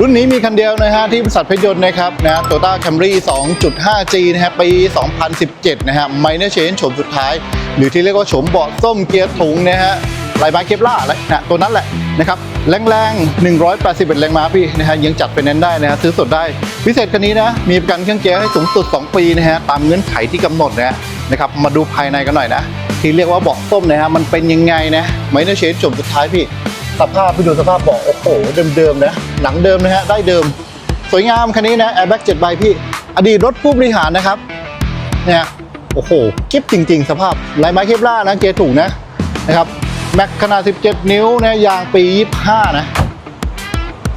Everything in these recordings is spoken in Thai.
รุ่นนี้มีคันเดียวนะฮะที่บริษัทเพชรยนต์นะครับนะโตต้าแคมรี่ 2.5G นะฮะปี 2017 นะฮะไมเนอร์เชนโฉมสุดท้าย หรือที่เรียกว่าโฉมเบาะส้มเกียร์ถุงนะฮะลายไม้เคปล่าอะไรนะตัวนั้นแหละนะครับแรงๆ 181 แรงม้าพี่นะฮะยังจัดไปนั้นได้นะฮะซื้อสดได้ พิเศษคันนี้นะมีประกันเครื่องเกียร์ให้สูงสุด 2 ปีนะฮะตามเงื่อนไขที่กำหนดนะฮะนะครับมาดูภายในกันหน่อยนะ ที่เรียกว่าเบาะส้มนะฮะมันเป็นยังไงนะไมเนอร์เชนโฉมสุดท้ายพี่ สภาพไปดูสภาพเบาะโอ้โหเดิมๆนะหนังเดิมนะฮะได้เดิม สวยงามคันนี้นะแอร์แบ็กเจ็ดใบพี่ อดีตรถผู้บริหารนะครับเนี่ยโอ้โหกิ๊บจริง ๆ สภาพลายไม้เคปล่านะเกียร์ถูกนะนะครับแม็กขนาด 17 นิ้วนะยางปี 25 นะ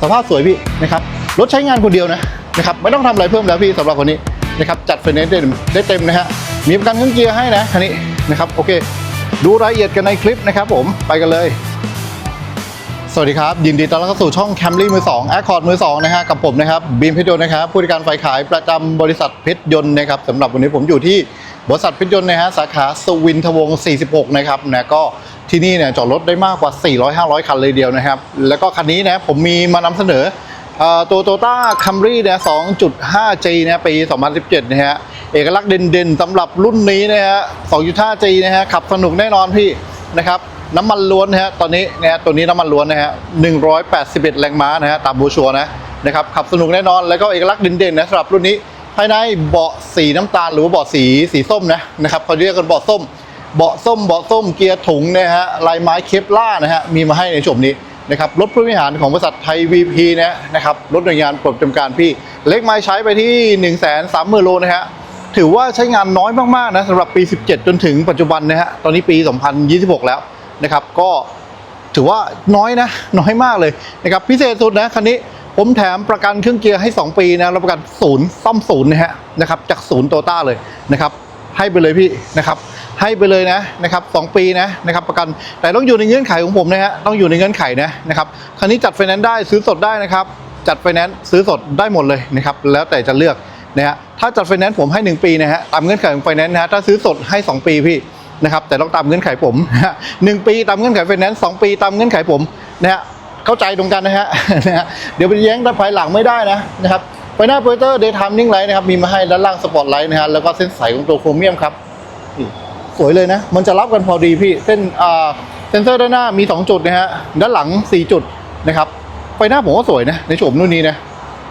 สภาพสวยพี่นะครับรถใช้งานคนเดียวนะนะครับไม่ต้องทำอะไรเพิ่มแล้วพี่สำหรับคนนี้นะครับจัดไฟแนนซ์ได้ได้เต็มนะฮะมีประกันเครื่องเกียร์ให้นะคันนี้นะครับโอเค ดูรายละเอียดกันในคลิปนะครับผมไปกันเลย สวัสดีครับ ยินดีต้อนรับเข้าสู่ช่อง Camry มือ2แอคคอร์ดมือ2นะฮะกับผมนะครับบีมเพชรยนต์นะครับผู้จัดการฝ่ายขายประจำบริษัทเพชรยนต์นะครับสำหรับวันนี้ผมอยู่ที่บริษัทเพชรยนต์นะฮะสาขาสวินทวงศ์46 นะครับนะก็ที่นี่เนี่ยจอดรถได้มากกว่า 400-500 คันเลยเดียวนะครับ แล้วก็คันนี้นะผมมีมานำเสนอตัวโตต้าคัมรี่เนี่ย 2.5G นะปี 2017 นะฮะ เอกลักษณ์เด่นๆสำหรับรุ่นนี้นะฮะ 2.5G นะฮะ ขับสนุกแน่นอนพี่นะครับ น้ำมันล้วนนะฮะตอนนี้นะฮะตัวนี้น้ำมันล้วนนะฮะ181 แรงม้านะฮะตามบูชัวนะนะครับขับสนุกแน่นอนแล้วก็เอกลักษณ์เด่นๆนะสำหรับรุ่นนี้ภายในเบาะสีน้ำตาลหรือเบาะสีสีส้มนะนะครับเขาเรียกกันเบาะส้มเบาะส้มเบาะส้มเกียร์ถุงนะฮะลายไม้เคปล่านะฮะมีมาให้ในโฉมนี้นะครับรถผู้บริหารของบริษัทไทย VP นะนะครับรถหน่วยงานปลดประจำการพี่ เล็กไม้ใช้ไปที่ 1 3 0 0 0 0โลนะฮะถือว่าใช้งานน้อยมากๆนะสำหรับปี 17 จนถึงปัจจุบันนะฮะตอนนี้ปี 2026 แล้ว นะครับก็ถือว่าน้อยนะน้อยมากเลยนะครับพิเศษสุดนะคันนี้ผมแถมประกันเครื่องเกียร์ให้ 2 ปีนะรับประกันศูนย์ซ่อมศูนย์นะฮะนะครับจากศูนย์โตต้าเลยนะครับให้ไปเลยพี่นะครับให้ไปเลยนะนะครับสองปีนะนะครับประกันแต่ต้องอยู่ในเงื่อนไขของผมนะฮะต้องอยู่ในเงื่อนไขนะนะครับคันนี้จัดไฟแนนซ์ได้ซื้อสดได้นะครับจัดไฟแนนซ์ซื้อสดได้หมดเลยนะครับแล้วแต่จะเลือกนะฮะถ้าจัดไฟแนนซ์ผมให้ 1 ปีนะฮะตามเงื่อนไขของไฟแนนซ์นะฮะถ้าซื้อสดให้ 2 ปีพี่ นะครับแต่ต้องตามเงื่อนไขผมนะฮะหนึ่งปีตามเงื่อนไขไฟแนนซ์สองปีตามเงื่อนไขผมนะฮะเข้าใจตรงกันนะฮะนะฮะเดี๋ยวไปแย้งด้านภายหลังไม่ได้นะนะครับไฟหน้าโปรเตอร์เดย์ไทม์นิ่งไลท์นะครับมีมาให้ด้านล่างสปอตไลท์นะฮะแล้วก็เส้นสายของตัวโครเมียมครับสวยเลยนะ มันจะรับกันพอดีพี่เส้นอ่าเซนเซอร์ด้านหน้ามี 2 จุดนะฮะด้านหลัง 4 จุดนะครับไฟหน้าผมก็สวยนะในโฉมรุ่นนี้นะ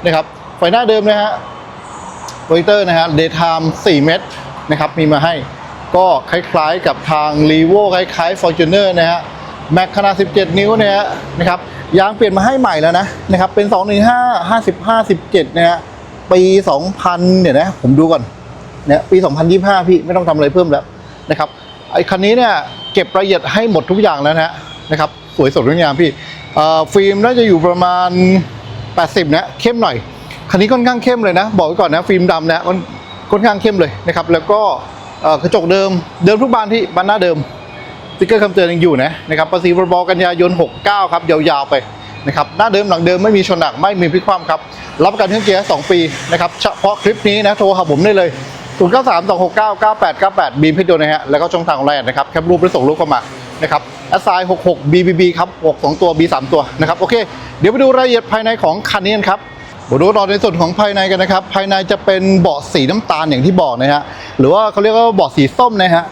นะครับไฟหน้าเดิมนะฮะโปรเตอร์นะฮะ daytime 4เม็ดนะครับมีมาให้ ก็คล้ายๆกับทาง r e v o คล้ายๆ Fortuner นะฮะแม็กขนาด 17 นิ้วนะฮะนะครับยางเปลี่ยนมาให้ใหม่แล้วนะนะครับเป็น 215 55 17นะฮะปี 2000เนี่ยนะผมดูก่อนเนี่ยปี 2025 พี่ไม่ต้องทำอะไรเพิ่มแล้วนะครับไอ้คันนี้เนี่ยเก็บรายละเอียดให้หมดทุกอย่างแล้วนะฮะนะครับสวยสดงดงามพี่ฟิล์มน่าจะอยู่ประมาณ 80 นะเข้มหน่อยคันนี้ค่อนข้างเข้มเลยนะ บอกไว้ก่อนนะฟิล์มดำนะมันค่อนข้างเข้มเลยนะครับแล้วก็ กระจกเดิมเดิมทุกบานที่บานหน้าเดิมสติ๊กเกอร์คำเตือนยังอยู่นะนะครับภาษีพรบกันยายน 69 ครับยาวๆไปนะครับหน้าเดิมหลังเดิมไม่มีชนหนักไม่มีพลิกคว่ำครับรับประกันเครื่องเกียร์ 2 ปีนะครับเฉพาะคลิปนี้นะโทรหาผมได้เลย 0 9 3 2 6 9 9 8 9 8 บีมพิจารณาฮะแล้วก็ช่องทางออนไลน์นะครับแคปรูปหรือส่งรูปเข้ามานะครับแอสไซน์66 BBB ครับ 6 2 ตัว B 3 ตัวนะครับโอเค เดี๋ยวไปดูรายละเอียดภายในของคันนี้กันครับ มาดูต่อในส่วนของภายในกันนะครับ ภายในจะเป็นเบาะสีน้ำตาลอย่างที่บอกนะฮะหรือว่าเขาเรียกว่าเบาะสีส้มนะฮะ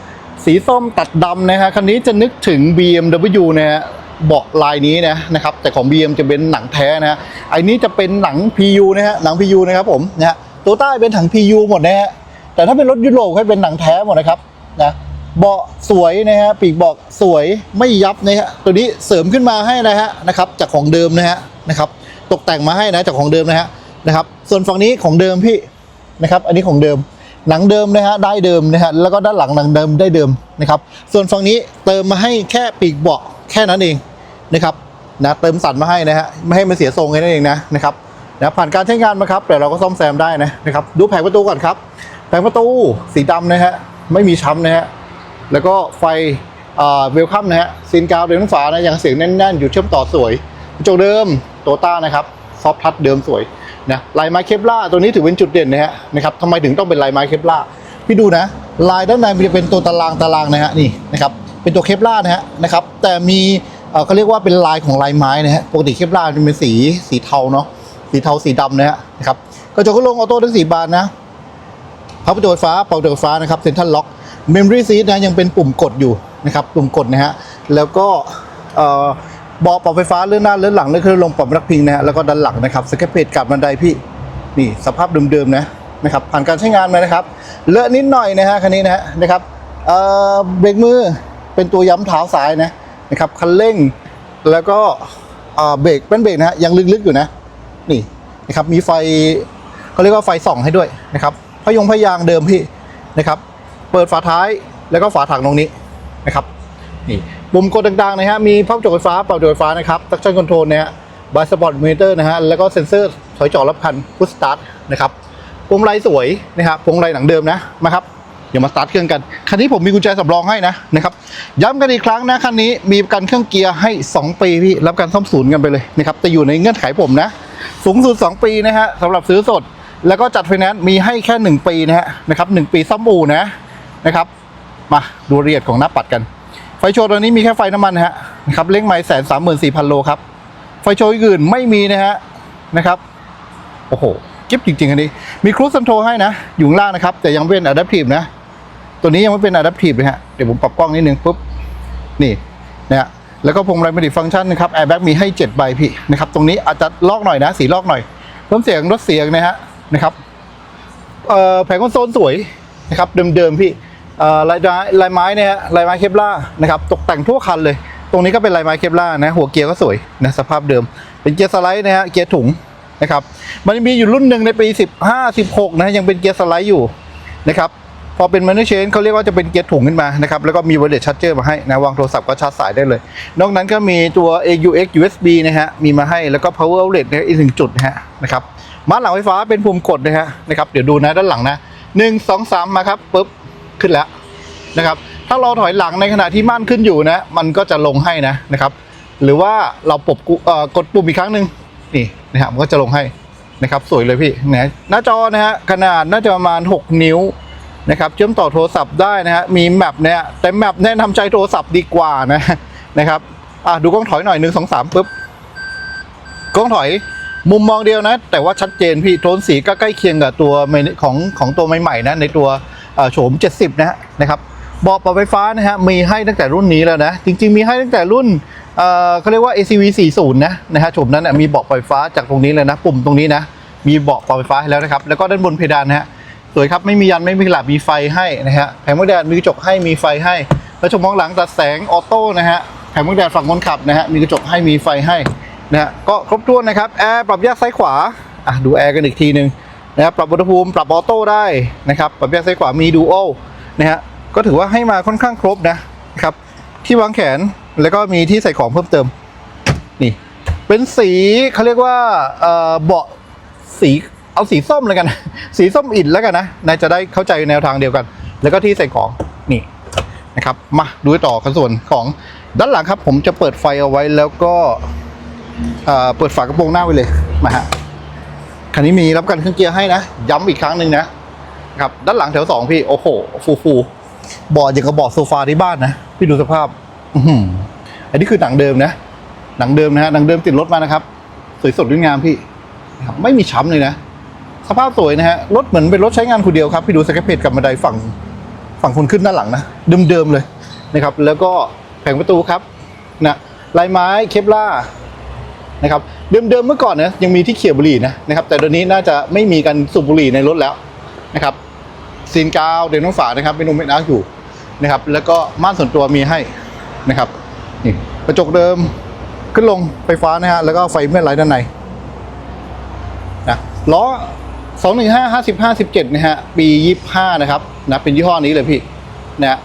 สีส้มตัดดำนะฮะคันนี้จะนึกถึง BMW นะฮะเบาะลายนี้นะนะครับแต่ของ BM จะเป็นหนังแท้นะฮะไอ้นี้จะเป็นหนัง PU นะฮะหนัง PU นะครับผมนะฮะตัวใต้เป็นถัง PU หมดนะฮะแต่ถ้าเป็นรถยุโรปให้เป็นหนังแท้หมดนะครับนะเบาะสวยนะฮะปีกเบาะสวยไม่ยับนะฮะตัวนี้เสริมขึ้นมาให้นะฮะนะครับจากของเดิมนะฮะนะครับ ตกแต่งมาให้นะจากของเดิมนะฮะนะครับ ส่วนฝั่งนี้ของเดิมพี่นะครับ อันนี้ของเดิมหนังเดิมนะฮะได้เดิมนะฮะแล้วก็ด้านหลังหนังเดิมได้เดิมนะครับ ส่วนฝั่งนี้เติมมาให้แค่ปีกเบาะแค่นั้นเองนะครับนะเติมสันมาให้นะฮะไม่ให้มันเสียทรงแค่นั้นเองนะนะครับนะผ่านการใช้งานมาครับแต่เราก็ซ่อมแซมได้นะนะครับ ดูแผงประตูก่อนครับ แผงประตูสีดำนะฮะไม่มีช้ำนะฮะแล้วก็ไฟเวลคัมนะฮะซีนกาวเดินฝานะยังเสียงแน่นๆ อยู่เชื่อมต่อสวย กระจกเดิมโตต้านะครับซอฟทัชเดิมสวยนะลายไม้เคปล่าตัวนี้ถือเป็นจุดเด่นนะฮะนะครับทำไมถึงต้องเป็นลายไม้เคปล่าพี่ดูนะ ลายด้านในมันจะเป็นตัวตารางตารางนะฮะนี่นะครับเป็นตัวเคปล่านะฮะนะครับแต่มีเขาเรียกว่าเป็นลายของลายไม้นะฮะปกติเคปล่าจะเป็นสีสีเทาเนาะสีเทาสีดำนะฮะนะครับกระจกก็ลงออโต้ทั้งสี่บานนะพับประตูไฟฟ้าเป่าประตูไฟฟ้านะครับเซ็นทรัลล็อกเมมโมรี่ซีทนะยังเป็นปุ่มกดอยู่นะครับปุ่มกดนะฮะแล้วก็ เอ่อเบาะปรับไฟฟ้าเลื่อนหน้าเลื่อนหลังเลื่อนขึ้นลงปรับรักพิงนะฮะแล้วก็ด้านหลังนะครับสเก็ตเพจกับบันไดพี่นี่สภาพเดิมๆนะนะครับผ่านการใช้งานมานะครับเลอะนิดหน่อยนะฮะคันนี้นะฮะนะครับเอ่อเบรกมือเป็นตัวย้ำเท้าซ้ายนะนะครับคันเร่งแล้วก็เอ่อเบรกเป็นเบรกนะฮะยังลึกๆอยู่นะนี่นะครับมีไฟเขาเรียกว่าไฟส่องให้ด้วยนะครับพยงพยางเดิมพี่นะครับ เปิดฝาท้ายแล้วก็ฝาถังตรงนี้นะครับนี่ ปุ่มกดต่างๆนะฮะมีพับจกไฟฟ้าเป่าจกไฟฟ้านะครับตักชั่นคอนโทรลนะฮะบายสปอร์ตมิเตอร์นะฮะแล้วก็เซ็นเซอร์ถอยจอดรับคันพุชสตาร์ทนะครับพวงมาลัยสวยนะครับพวงมาลัยหนังเดิมนะมาครับเดี๋ยวมาสตาร์ทเครื่องกันคันนี้ผมมีกุญแจสำรองให้นะนะครับย้ำกันอีกครั้งนะคันนี้มีประกันเครื่องเกียร์ให้ 2 ปีพี่รับการซ่อมศูนย์กันไปเลยนะครับแต่อยู่ในเงื่อนไขผมนะ สูงสุด 2 ปีนะฮะสำหรับซื้อสด แล้วก็จัดไฟแนนซ์มีให้แค่ 1 ปีนะฮะนะครับ1ปีซ่อมอู่นะนะครับมาดูรายละเอียดของหน้าปัดกัน ไฟโชว์ตัวนี้มีแค่ไฟน้ำมันฮะนะครับเล่งไม้แสนสามหมื่นสี่พันโลครับ ไฟโชว์อื่นไม่มีนะฮะนะครับ โอ้โหจิ๊บจริงๆอันนี้ มีครู i คอนโทรให้นะ อยู่ล่างนะครับ แต่ยังเป็นอะดัพทีฟนะ ตัวนี้ยังไม่เป็นอะดัพทีฟเลยฮะ เดี๋ยวผมปรับกล้องนิดนึงปุ๊บ นี่นะฮะแล้วก็พวงมาลัยมัลติฟังก์ชันนะครับแอร์แบ็กมีให้ 7 ใบพี่นะครับตรงนี้อาจจะลอกหน่อยนะ สีลอกหน่อยเพิ่มเสียงลดเสียงนะฮะนะครับแผงคอนโซลสวยนะครับเดิมๆพี่ ลายไม้ลายไม้เนี่ยฮะลายไม้เคปล่านะครับตกแต่งทั่วคันเลย ตรงนี้ก็เป็นลายไม้เคปล่านะหัวเกียร์ก็สวยนะสภาพเดิม เป็นเกียร์สไลด์นะฮะเกียร์ถุงนะครับมันมีอยู่รุ่นหนึ่งในปี 15 16นะยังเป็นเกียร์สไลด์อยู่นะครับพอเป็นมันเชนเขาเรียกว่าจะเป็นเกียร์ถุงขึ้นมานะครับแล้วก็มี wireless charger มาให้นะวางโทรศัพท์ก็ชาร์จสายได้เลย นอกนั้นก็มีตัว AUX USB นะฮะมีมาให้แล้วก็ power outlet นะอีกหนึ่งจุดนะฮะนะครับม้าหลังไฟฟ้าเป็นปุ่มกดนะฮะนะครับเดี๋ยวดูนะด้านหลังนะหนึ่งสอสามมาครับปุ๊บ ขึ้นแล้วนะครับ ถ้าเราถอยหลังในขณะที่ม่านขึ้นอยู่นะ มันก็จะลงให้นะนะครับ หรือว่าเราปบกุเอ่อกดปุ่มอีกครั้งหนึ่งนี่นะฮะมันก็จะลงให้นะครับ สวยเลยพี่นะหน้าจอนะฮะขนาดน่าจะประมาณ 6 นิ้วนะครับเชื่อมต่อโทรศัพท์ได้นะฮะมีแมปเนี่ยแต่แมปแนะนำใจโทรศัพท์ดีกว่านะนะครับอะดูกล้องถอยหน่อยหนึ่งสองสามปุ๊บกล้องถอยมุมมองเดียวนะ แต่ว่าชัดเจนพี่โทนสีก็ใกล้เคียงกับตัวของของตัวใหม่ๆนะในตัว โฉม 70 นะฮะนะครับเบาะปรับไฟฟ้านะฮะมีให้ตั้งแต่รุ่นนี้แล้วนะ จริง ๆ มีให้ตั้งแต่รุ่นเอ่อเขาเรียกว่า ACV 40 นะนะฮะโฉมนั้นนะมีเบาะปรับไฟฟ้าจากตรงนี้เลยนะ ปุ่มตรงนี้นะ มีเบาะปรับไฟฟ้าให้แล้วนะครับ แล้วก็ด้านบนเพดานนะฮะสวยครับไม่มียันไม่มีกระดาษมีไฟให้นะฮะแผงมองแดดมีกระจกให้มีไฟให้ แล้วชมมองหลังตัดแสงออโต้นะฮะแผงมองแดดฝั่งคนขับนะฮะมีกระจกให้มีไฟให้นะฮะก็ครบถ้วนนะครับแอร์ปรับแยกซ้ายขวาอะดูแอร์กันอีกทีหนึ่ง นะครับปรับอุณหภูมิปรับออโต้ได้นะครับปรับแยกซ้ายขวามีดูโอนะฮะก็ถือว่าให้มาค่อนข้างครบนะครับที่วางแขนแล้วก็มีที่ใส่ของเพิ่มเติมนี่เป็นสีเขาเรียกว่าเอ่อเบาะสีเอาสีส้มเลยกัน สีส้มอินแล้วกันนะนายจะได้เข้าใจแนวทางเดียวกัน แล้วก็ที่ใส่ของนี่นะครับมาดูต่อกันส่วนของด้านหลังครับ ผมจะเปิดไฟเอาไว้แล้วก็เอ่อเปิดฝากระโปรงหน้าไว้เลยมาฮะ คันนี้มีรับกันเครื่องเกียร์ให้นะ ย้ำอีกครั้งหนึ่งนะครับ ด้านหลังแถวสองพี่ โอ้โห ฟูฟูเบาะอย่างกับเบาะโซฟาที่บ้านนะ พี่ดูสภาพ อือันนี้คือหนังเดิมนะ หนังเดิมนะฮะ หนังเดิมติดรถมานะครับ สวยสดงดงามพี่ครับไม่มีช้ำเลยนะ สภาพสวยนะฮะ รถเหมือนเป็นรถใช้งานคนเดียวครับ พี่ดูสเก็ตเพจกับบันไดฝั่งฝั่งคนขึ้นด้านหลังนะ เดิมๆเลยนะครับ แล้วก็แผงประตูครับนะลายไม้เคปล่านะครับ เดิมๆเมื่อก่อนนะยังมีที่เขี่ยบุหรี่นะนะครับ แต่เดี๋ยวนี้น่าจะไม่มีการสูบบุหรี่ในรถแล้วนะครับซีนกาวเดนน้องฝานะครับเป็นนมเม็ดอาร์อยู่นะครับ แล้วก็ม่านส่วนตัวมีให้นะครับนี่กระจกเดิมขึ้นลงไฟฟ้านะฮะแล้วก็ไฟเมื่อไรด้านในนะล้อสองหนึ่งห้าห้าสิบห้าสิบเจ็ดนะฮะปียี่ห้านะครับนะเป็นยี่ห้อนี้เลยพี่นะฮะ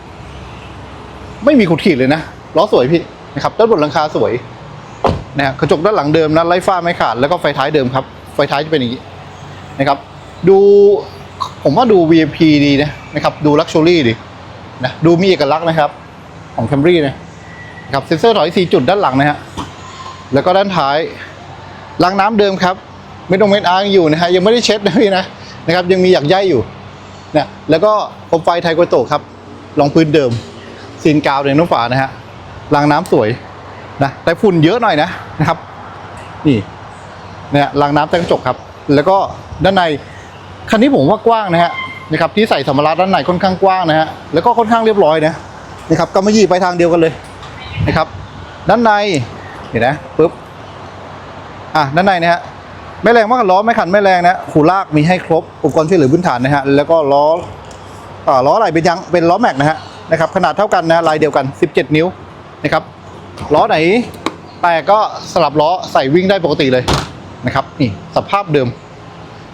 ไม่มีขุดขีดเลยนะล้อสวยพี่นะครับด้านบนหลังคาสวย นะฮะกระจกด้านหลังเดิมนะไล่ฝ้าไม่ขาดแล้วก็ไฟท้ายเดิมครับ ไฟท้ายจะเป็นอย่างนี้นะครับ ดูผมว่าดู VIP ดีนะนะครับดูลักชัวรี่ดีนะดูมีเอกลักษณ์นะครับ ของ Camry นะนะครับเซ็นเซอร์ถอย 4 จุดด้านหลังนะฮะแล้วก็ด้านท้ายล้างน้ำเดิมครับไม่ต้องเม็ดอาร์อยู่นะฮะยังไม่ได้เช็ดนะพี่นะนะครับยังมีหยักใยอยู่นะแล้วก็โคมไฟไทโกโตะครับรองพื้นเดิมซีนกาวเดนน้ำฝานะฮะล้างน้ำสวย นะแต่ฝุ่นเยอะหน่อยนะนะครับ นี่เนี่ยรางน้ำใต้กระจกครับ แล้วก็ด้านในคันนี้ผมว่ากว้างนะฮะนะครับที่ใส่สัมภาระด้านในค่อนข้างกว้างนะฮะแล้วก็ค่อนข้างเรียบร้อยนะนะครับก็ไมายีไปทางเดียวกันเลยนะครับ ด้านในเห็นนะปุ๊บอะด้านในนะฮะไม่แรงมากกับล้อไม่ขันไม่แรงนะหูลากมีให้ครบอุปกรณ์ช่วยเหลือพื้นฐานนะฮะแล้วก็ล้ออ่าล้ออะไรเป็นยังเป็นล้อแม็กนะฮะนะครับขนาดเท่ากันนะลายเดียวกัน 17 นิ้วนะครับ ล้อไหน แตกก็สลับล้อใส่วิ่งได้ปกติเลยนะครับนี่สภาพเดิม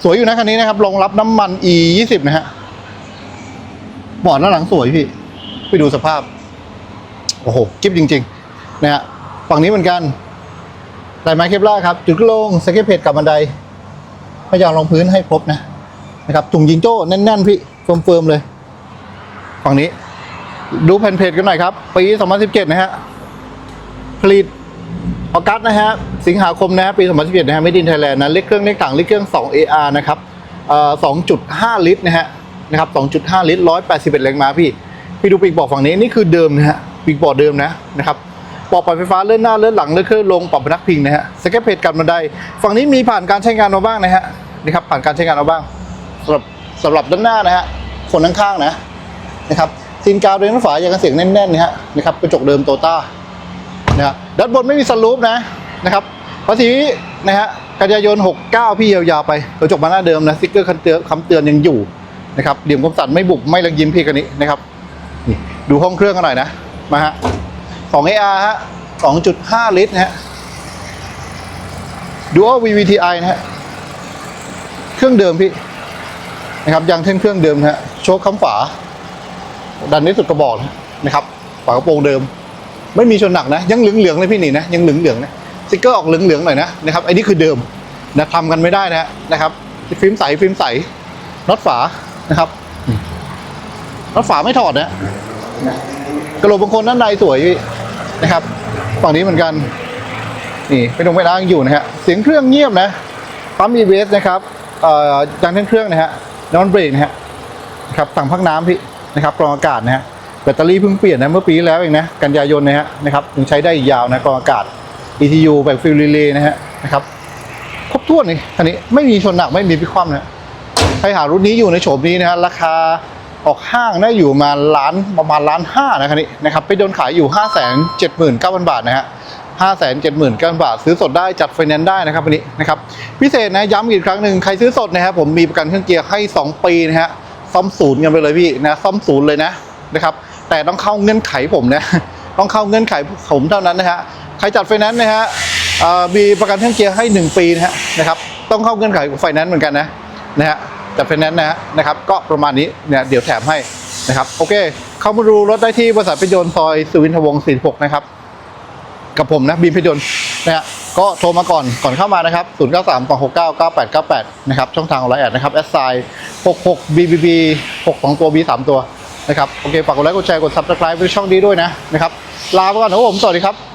สวยอยู่นะคันนี้นะครับรองรับน้ำมัน e 2 0นะฮะหมอนด้าหลังสวยพี่ ไปดูสภาพ โอ้โหกิ๊บจริง ๆ นะฮะฝั่งนี้เหมือนกันลายไม้เคปล่าครับ จุดโล่งสเก็ตเพจกับบันไดพยายามรองพื้นให้ครบนะนะครับถุงยิงโจ้แน่น ๆ พี่เฟิร์มๆเลย ฝั่งนี้ ดูแผ่นเพจกันหน่อยครับปี 2017 นะฮะ ผลิตออกัสนะฮะสิงหาคมนะฮะปี 2017นะฮะไม่ดินไทยแลนด์นะเล็กเครื่องเล็กถังเล็กเครื่อง 2 AR นะครับเอ่อ2.5 ลิตรนะฮะนะครับ 2.5 ลิตร 181 แรงม้าพี่ พี่ดูปีกบอกฝั่งนี้นี่คือเดิมนะฮะปีกบอกเดิมนะนะครับปอกปล่อยไฟฟ้าเลื่อนหน้าเลื่อนหลังเลื่อนเครื่องลงปรับพนักพิงนะฮะสเก็ตเพจกันบันไดฝั่งนี้มีผ่านการใช้งานมาบ้างนะฮะนี่ครับผ่านการใช้งานมาบ้างสำหรับสำหรับด้านหน้านะฮะคนข้างๆนะนะครับซีนกาวเรือนฝายังกันเสียงแน่นๆนะฮะนะครับกระจกเดิมโตต้า นะฮะด้านบนไม่มีสลูปนะนะครับภาษีนะฮะกันยายน 69 พี่ยาวๆไปกระจกมาหน้าเดิมนะสติ๊กเกอร์คำเตือนคำเตือนยังอยู่นะครับเหลี่ยมคมสันไม่บุบไม่ระยิมพี่กันนี้นะครับนี่ดูห้องเครื่องกันหน่อยนะมาฮะ2 AR ฮะ2.5 ลิตรนะฮะ Dual VVTi นะฮะเครื่องเดิมพี่นะครับยางเท่นเครื่องเดิมนะฮะโชคคำฝาดันนี้สุดกระบอกนะครับฝากระโปรงเดิม ไม่มีชนหนักนะ ยังเหลืองๆเลยพี่นี่นะยังเหลืองๆนะสติกเกอร์ออกเหลืองๆหน่อยนะนะครับไอ้นี่คือเดิมนะทำกันไม่ได้นะนะครับฟิล์มใสฟิล์มใสน็อตฝานะครับน็อตฝาไม่ถอดนะนะกระโหลกบางคนด้านในสวยนะครับฝั่งนี้เหมือนกันนี่ไม่ตรงเวลางอยู่นะฮะเสียงเครื่องเงียบนะปั๊ม EBS นะครับเอ่อยางเท่นเครื่องนะฮะนอนเบรกนะฮะครับสั่งพักน้ำพี่นะครับกรองอากาศนะฮะ ตเตอรี่เพิ่งเปลี่ยนนะเมื่อปีแล้วเองนะกันยายนนะฮะนะครับยังใช้ได้อีกยาวนะกองอากาศ ETU แบบฟิลรีเลยนะฮะนะครับครบถ้วนเลยคันนี้ไม่มีชนหนักไม่มีพิคว่ำนะใครหารุ่นนี้อยู่ในโฉมนี้นะฮะราคาออกห้างนะอยู่มาล้านประมาณล้านห้านะคันนี้นะครับไปโดนขายอยู่ห้าแสนเจ็ดหมื่นเก้าพันบาทนะฮะห้าแสนเจ็ดหมื่นเก้าพันบาท ซื้อสดได้จัดไฟแนนซ์ได้นะครับวันนี้นะครับพิเศษนะย้ำอีกครั้งหนึ่งใครซื้อสดนะครับผมมีประกันเครื่องเกียร์ให้สองปีนะฮะซ่อมศูนย์กันไปเลยพี่นะซ่อมศูนย์เลยนะนะครับ แต่ต้องเข้าเงื่อนไขผมนะต้องเข้าเงื่อนไขผมเท่านั้นนะฮะใครจัดไฟแนนซ์นะฮะมีประกันเครื่องเกียร์ให้ 1 ปีนะฮะนะครับต้องเข้าเงื่อนไขของไฟแนนซ์เหมือนกันนะนะฮะจัดไฟแนนซ์นะฮะนะครับก็ประมาณนี้เนี่ยเดี๋ยวแถมให้นะครับโอเค เข้ามาดูรถได้ที่บริษัทพิยนต์ซอยสุวินทวงศ์46 นะครับ กับผมนะบีมพิยนต์นะฮะก็โทรมาก่อนก่อนเข้ามานะครับ 0 9 3 2 6 9 9 8 9 8 นะครับ ช่องทางไลน์แอดนะครับแอดไซน์66 BBB 6 2 ตัว B 3 ตัว นะครับโอเคฝากกดไลค์กดแชร์กด subscribe ไปช่องนี้ด้วยนะนะครับลาไปก่อนนะครับผมสวัสดีครับ